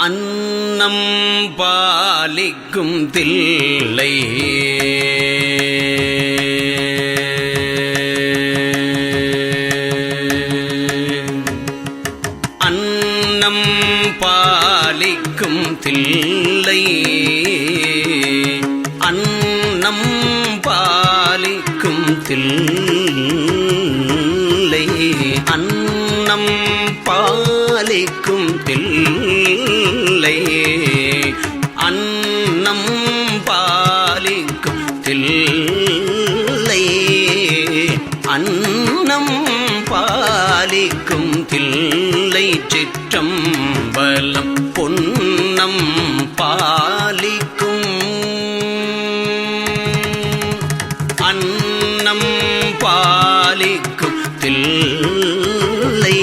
அன்னம் பாலிக்கும் தில்லை. அன்னம் பாலிக்கும் தில்லை. அன்னம் பாலிக்கும் தில்லை. திருச்சிற்றம்பலம் பொன்னம் பாலிக்கும். அன்னம் பாலிக்கும் தில்லை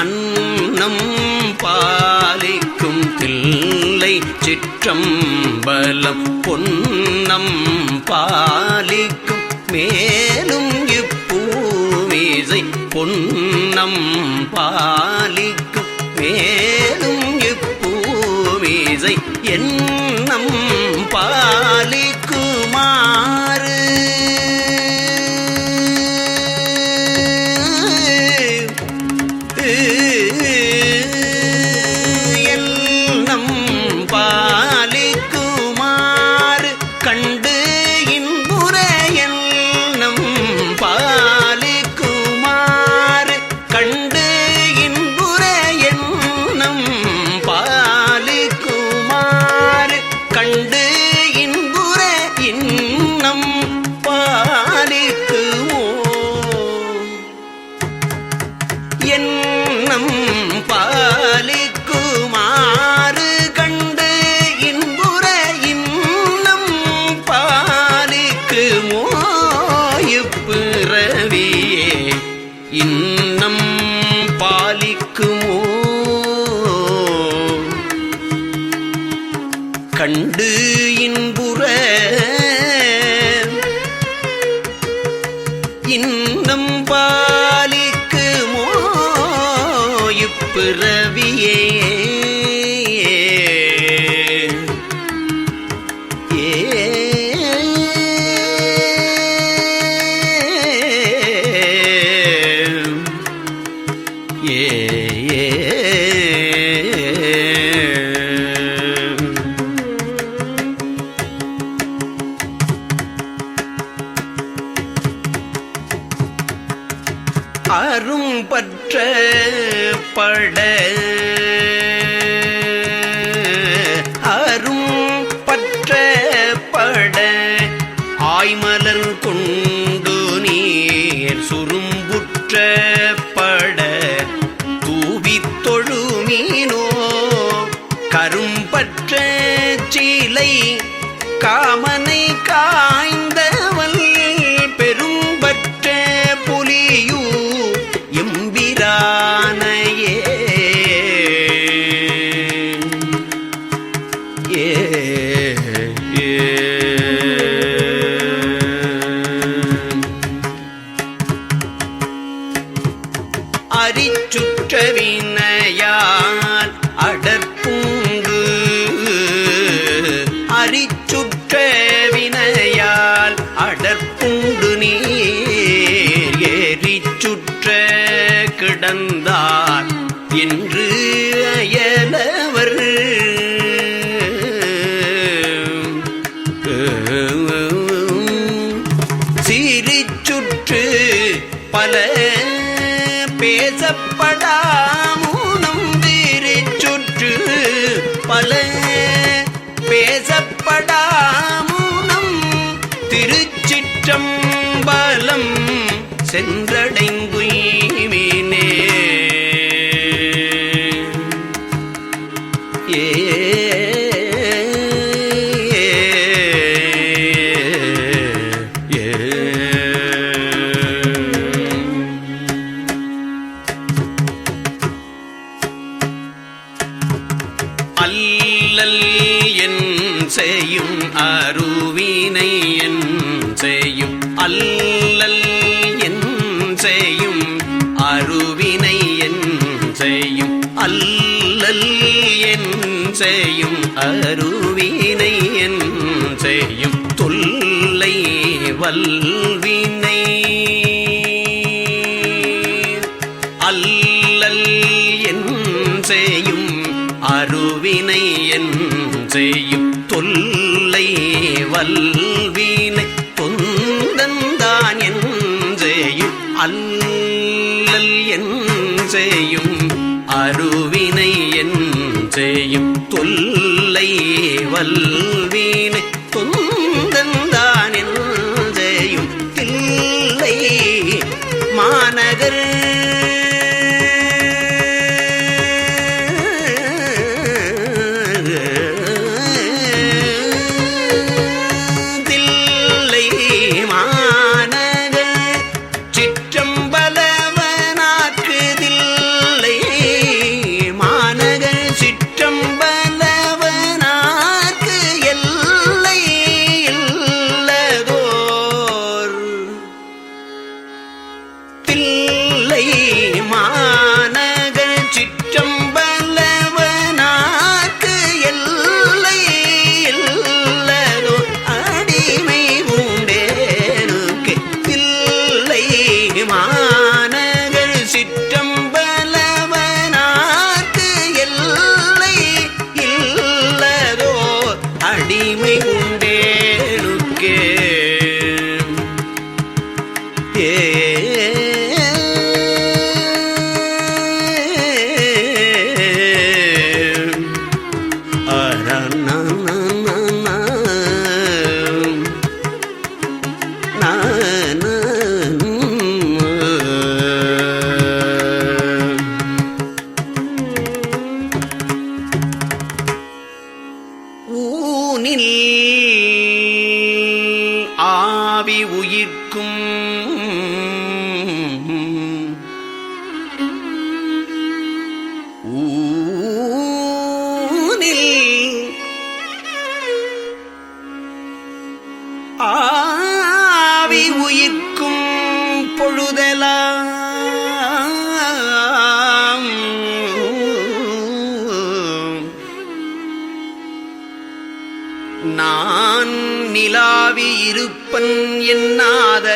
அன்னம் பாலிக்கும் தில்லை சிற்றம்பலம் பொன்னம் பாலிக்கும். மேலும் இசை பொன்னம் பாலிக்கும் மேலும் இப்பூமிசை என் தாயே அரிச்சுற்றவினையார் அடற்பூங்கு அரிச்சுற்ற வினையால் அடற்பூண்டு நீர். ஏறிச்சுற்ற கிடந்தார் என்று சென்றடைங்குய்வே என் செய்யும் தொல்லை வல்ல ஆவி உயிர்க்கும்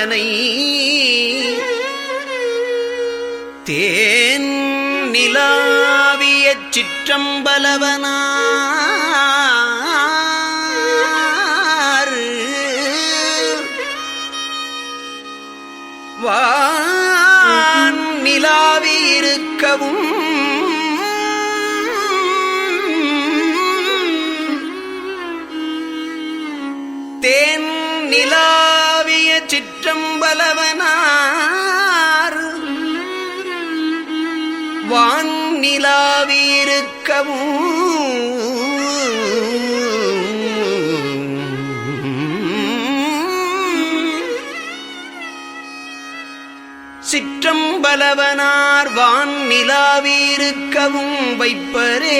என்னாதனை தேன் நிலாவிய சிற்றம்பலவனார். வான் நிலாவி இருக்கவும் பலவனார் வான் சிற்றம்பலவனார் வான் நிலாவிருக்கவும் வைப்பரே.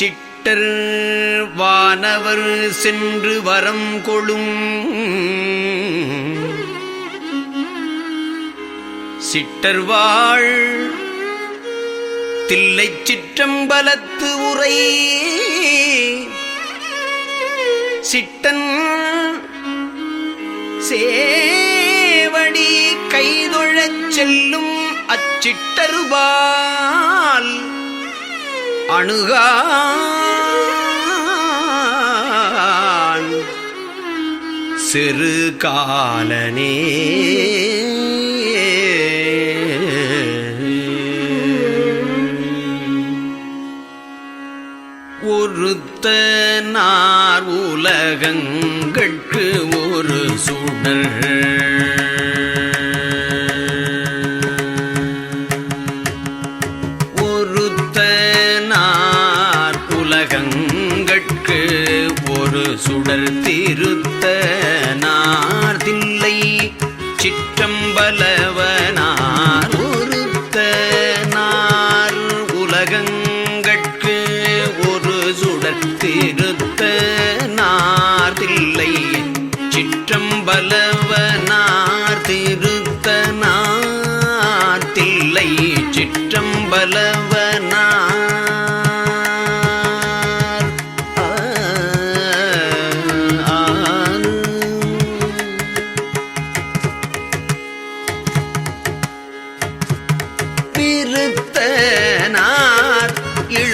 சிட்டர் வானவர் சென்று வரம் கொளும். சிட்டர் வாழ் தில்லைச் சிற்றம்பலத்து உரை. சிட்டன் சேவடி கைதொழச் செல்லும் அச்சிட்டருபால் அணுகான் சிறு காலனே. ஒருத்த நார் உலகங்கட்கு ஒரு சுடர். திருத்த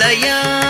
இளையார்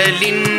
அழலின்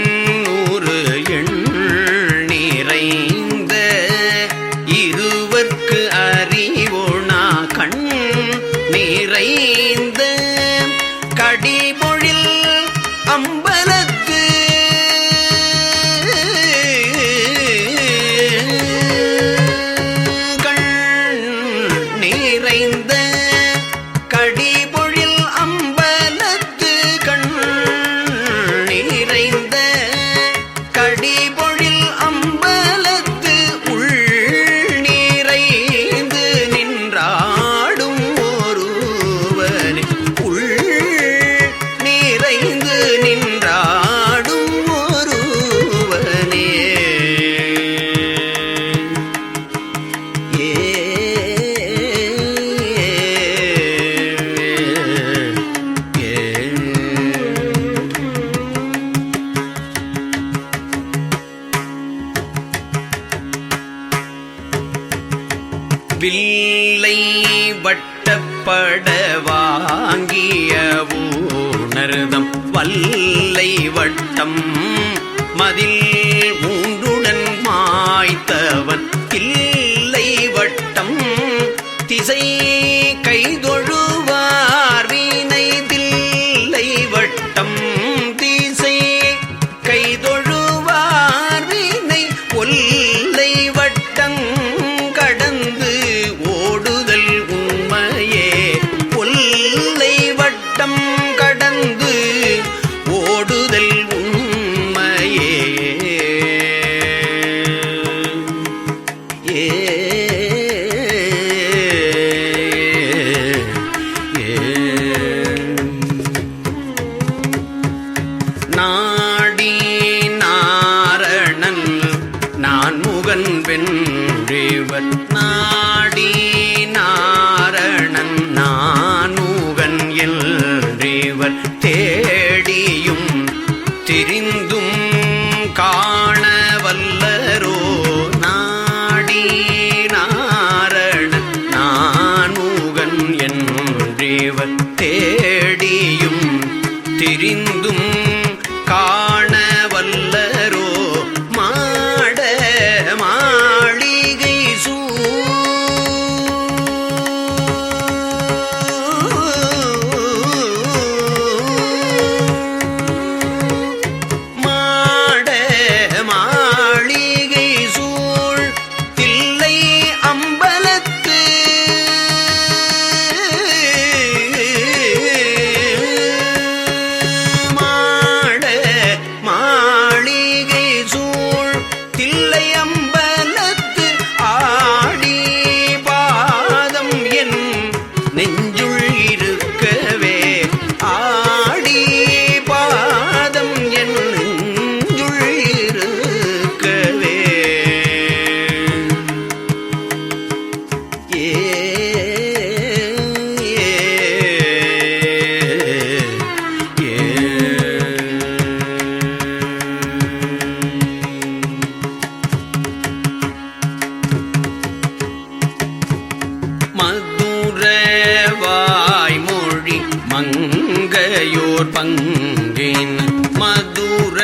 பங்கின் மதுர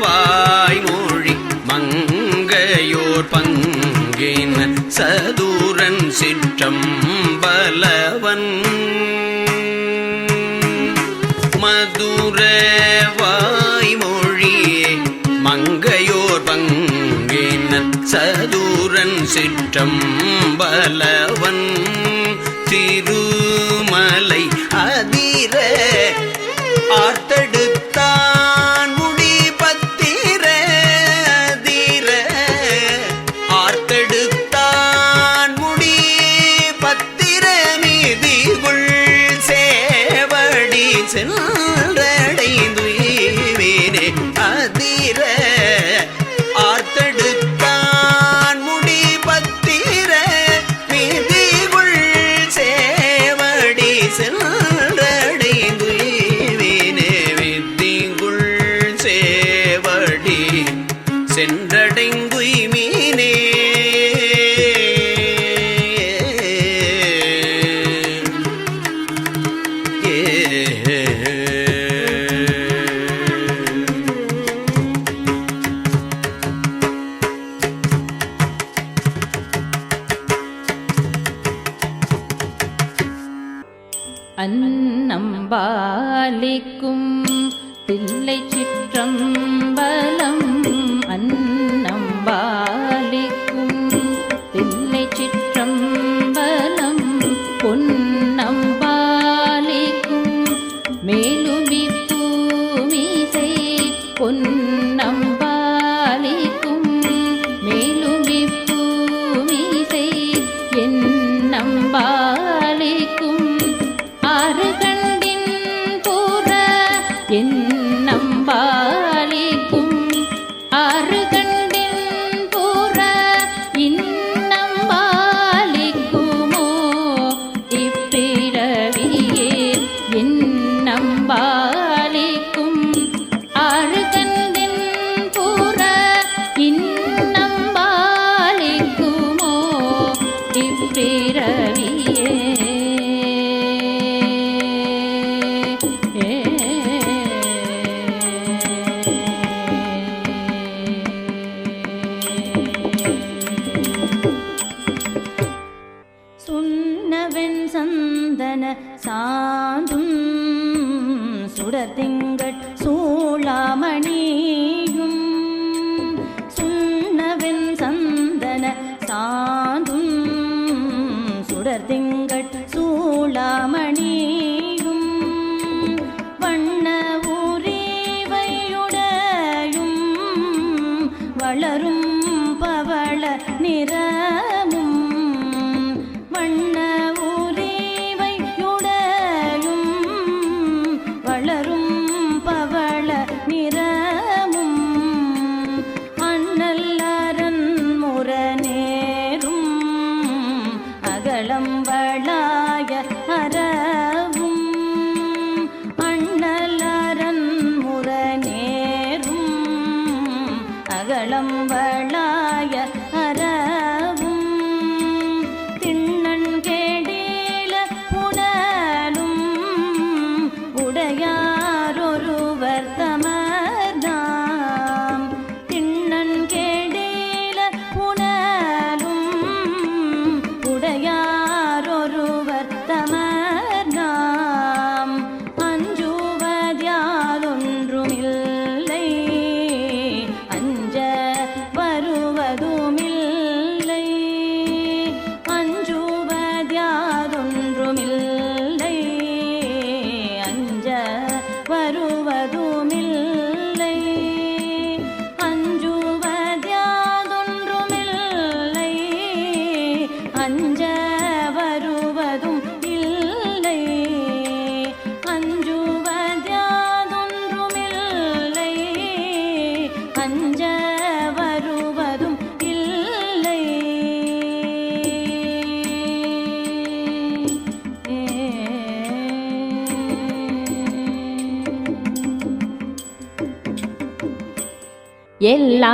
வாய்மொழி மங்கையோர் பங்கின் சதுரன் சிற்றம் பலவன் மதுர வாய்மொழி மங்கையோர் பங்கின் சதுரன் சிற்றம் பலவன் செல்ல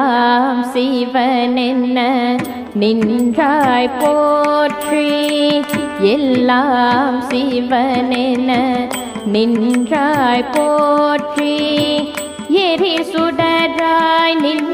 எல்லாம் சிவன் என்ன நின்றாய் போற்றி. எல்லாம் சிவன் என்ன நின்றாய் போற்றி. எரி சுடராய் நின்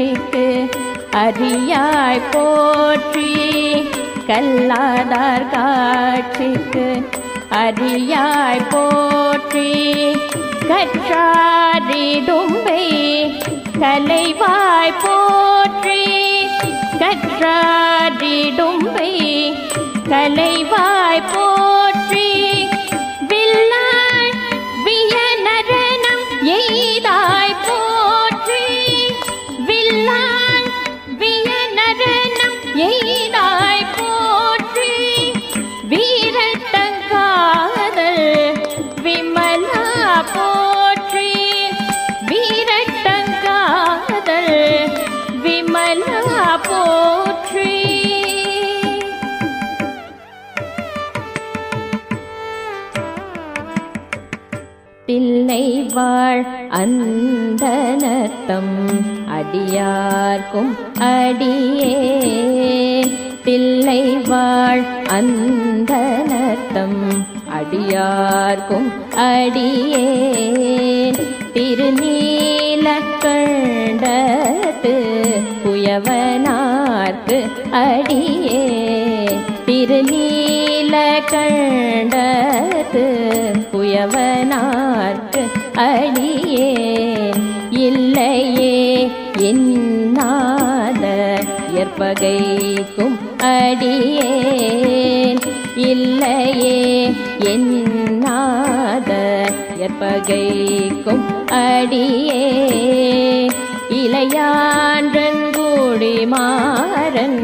காட்சிக்கு அறியாய் போற்றி கல்லாதார் காட்சிக்கு அறியாய் போற்றி கற்றாரிடும்பை கலைவாய் போற்றி கற்றாரிடும்பை கலைவாய் போற்றி வாழ் அந்தனத்தம். அடியார்க்கும் அடியே. பிள்ளை வாழ் அந்தனத்தம். அடியார்க்கும் அடியே. திருநீல கண்டத்து புயவனார்க்கு அடியே. திருநீல கண்டத்து புயவனார் அடியே இல்லையே என்னாத ஏற்பகைக்கும் அடியே இல்லையே என்னாத ஏற்பகைக்கும் அடியே இளையான்றங்கூடி மாறன்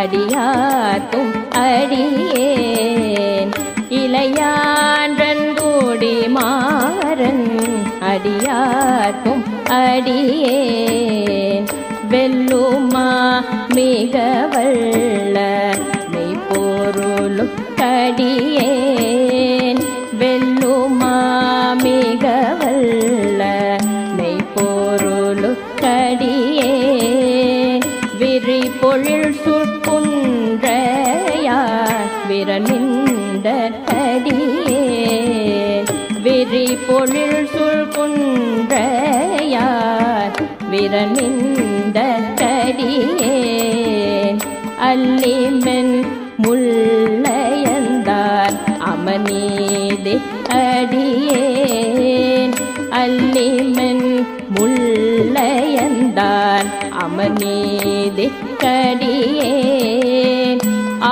அடியார்க்கும் அடியே இளையா அடியார்க்கும் அடியேன். வெல்லுமா மிக வல்ல மெய்ப்பொருளும் கடியே விரனிந்த கடியேன் அல்லிமென் முள்ளையந்தார் அமனீதி அடியேன். அல்லிமென் முள்ளையந்தார் அமனீதி கடியேன்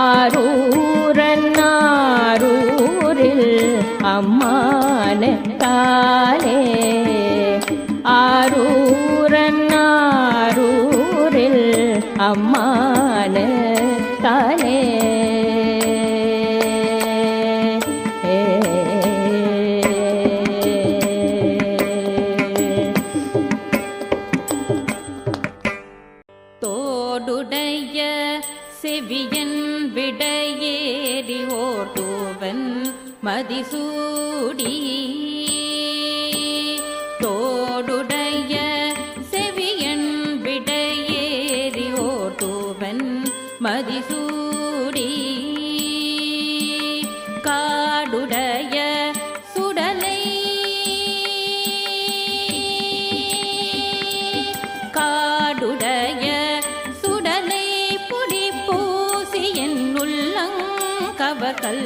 ஆரூரன் ஆரூரில் அம்மான காலே. ஆரூர் அம்மான கல்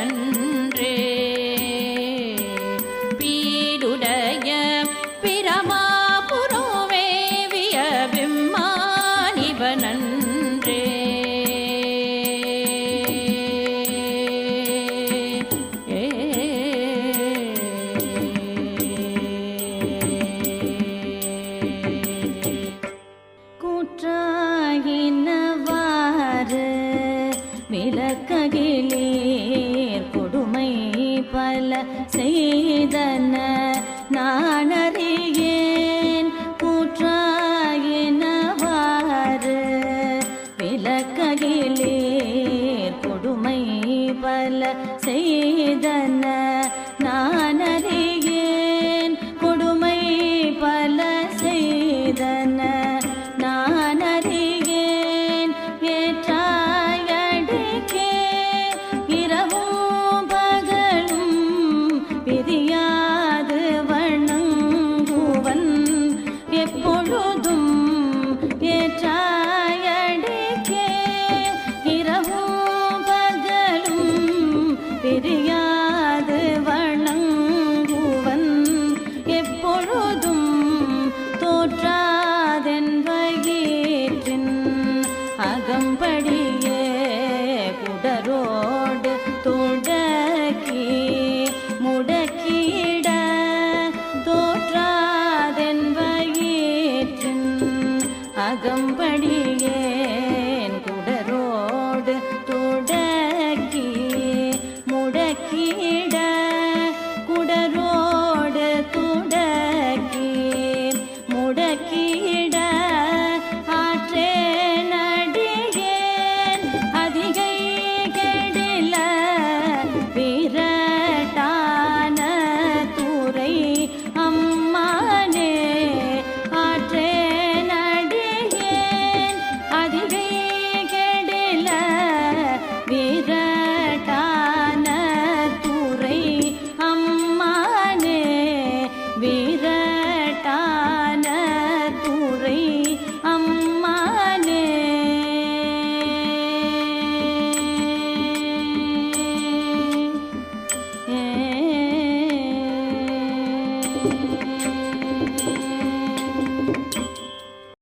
கண்ணன்